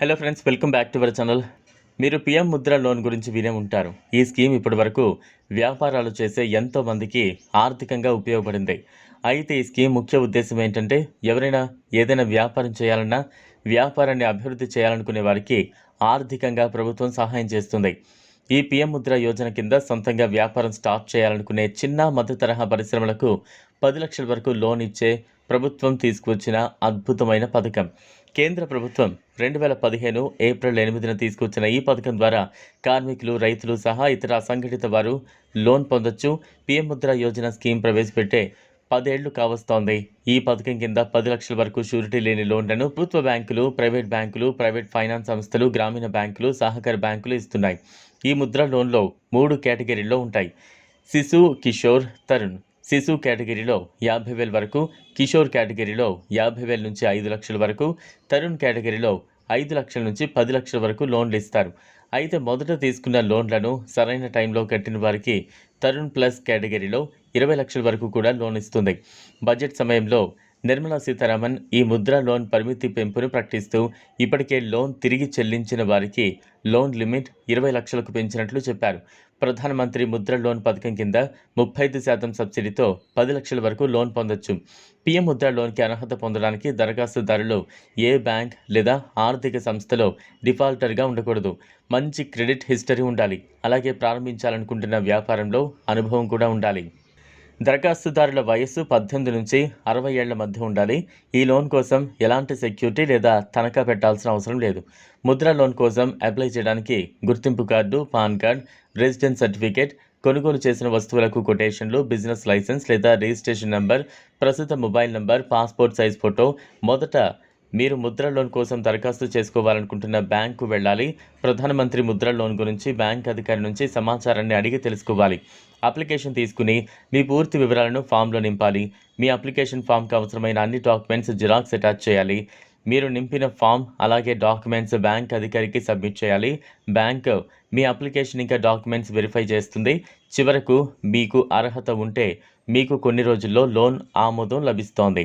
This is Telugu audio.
Hello friends welcome back to our channel మీరు పిఎం ముద్ర లోన్ గురించి వినే ఉంటారు. ఈ స్కీమ్ ఇప్పటి వరకు వ్యాపారాలు చేసే ఎంతోమందికి ఆర్థికంగా ఉపయోగపడింది. అయితే ఈ స్కీమ్ ముఖ్య ఉద్దేశం ఏంటంటే ఎవరైనా ఏదైనా వ్యాపారం చేయాలన్నా వ్యాపారాన్ని అభివృద్ధి చేయాలనుకునే వారికి ఆర్థికంగా ప్రభుత్వం సహాయం చేస్తుంది. ఈ పిఎం ముద్ర యోజన కింద సొంతంగా వ్యాపారం స్టార్ట్ చేయాలనుకునే చిన్న మధ్య తరహా పరిశ్రమలకు పది లక్షల వరకు లోన్ ఇచ్చే ప్రభుత్వం తీసుకువచ్చిన అద్భుతమైన పథకం. కేంద్ర ప్రభుత్వం రెండు వేల పదిహేను ఏప్రిల్ ఎనిమిదిన తీసుకొచ్చిన ఈ పథకం ద్వారా కార్మికులు రైతులు సహా ఇతర అసంఘటిత వారు లోన్ పొందొచ్చు. పిఎం ముద్ర యోజన స్కీమ్ ప్రవేశపెట్టే పదేళ్ళు కావస్తోంది. ఈ పథకం కింద పది లక్షల వరకు షూరిటీ లేని లోన్లను ప్రభుత్వ బ్యాంకులు ప్రైవేట్ బ్యాంకులు ప్రైవేట్ ఫైనాన్స్ సంస్థలు గ్రామీణ బ్యాంకులు సహకార బ్యాంకులు ఇస్తున్నాయి. ఈ ముద్ర లోన్లో మూడు కేటగిరీల్లో ఉంటాయి. శిశు కిషోర్ తరుణ్. శిశు కేటగిరీలో యాభై వేల వరకు కిషోర్ కేటగిరీలో యాభై వేల నుంచి ఐదు లక్షల వరకు తరుణ్ కేటగిరీలో ఐదు లక్షల నుంచి పది లక్షల వరకు లోన్లు ఇస్తారు. అయితే మొదట తీసుకున్న లోన్లను సరైన టైంలో కట్టిన వారికి తరుణ్ ప్లస్ కేటగిరీలో ఇరవై లక్షల వరకు కూడా లోన్ ఇస్తుంది. బడ్జెట్ సమయంలో నిర్మలా సీతారామన్ ఈ ముద్రా లోన్ పరిమితి పెంపును ప్రకటిస్తూ ఇప్పటికే లోన్ తిరిగి చెల్లించిన వారికి లోన్ లిమిట్ ఇరవై లక్షలకు పెంచినట్లు చెప్పారు. ప్రధానమంత్రి ముద్ర లోన్ పథకం కింద ముప్పై ఐదు శాతం సబ్సిడీతో పది లక్షల వరకు లోన్ పొందొచ్చు. పిఎం ముద్ర లోన్కి అర్హత పొందడానికి దరఖాస్తుదారులు ఏ బ్యాంక్ లేదా ఆర్థిక సంస్థలో డిఫాల్టర్గా ఉండకూడదు. మంచి క్రెడిట్ హిస్టరీ ఉండాలి. అలాగే ప్రారంభించాలనుకుంటున్న వ్యాపారంలో అనుభవం కూడా ఉండాలి. దరఖాస్తుదారుల వయస్సు పద్దెనిమిది నుంచి అరవై ఏళ్ళ మధ్య ఉండాలి. ఈ లోన్ కోసం ఎలాంటి సెక్యూరిటీ లేదా తనఖా పెట్టాల్సిన అవసరం లేదు. ముద్ర లోన్ కోసం అప్లై చేయడానికి గుర్తింపు card PAN card residence certificate కొనుగోలు చేసిన వస్తువులకు కొటేషన్లు బిజినెస్ లైసెన్స్ లేదా రిజిస్ట్రేషన్ నంబర్ ప్రస్తుత mobile number passport size photo మొదట మీరు ముద్ర లోన్ కోసం దరఖాస్తు చేసుకోవాలనుకుంటున్న బ్యాంకు వెళ్ళాలి. ప్రధానమంత్రి ముద్ర లోన్ గురించి బ్యాంక్ అధికారి నుంచి సమాచారాన్ని అడిగి తెలుసుకోవాలి. అప్లికేషన్ తీసుకుని మీ పూర్తి వివరాలను ఫామ్లో నింపాలి. మీ అప్లికేషన్ ఫామ్కి అవసరమైన అన్ని డాక్యుమెంట్స్ జిరాక్స్ అటాచ్ చేయాలి. మీరు నింపిన ఫామ్ అలాగే డాక్యుమెంట్స్ బ్యాంక్ అధికారికి సబ్మిట్ చేయాలి. బ్యాంక్ మీ అప్లికేషన్ ఇంకా డాక్యుమెంట్స్ వెరిఫై చేస్తుంది. చివరకు మీకు అర్హత ఉంటే మీకు కొన్ని రోజుల్లో లోన్ ఆమోదం లభిస్తోంది.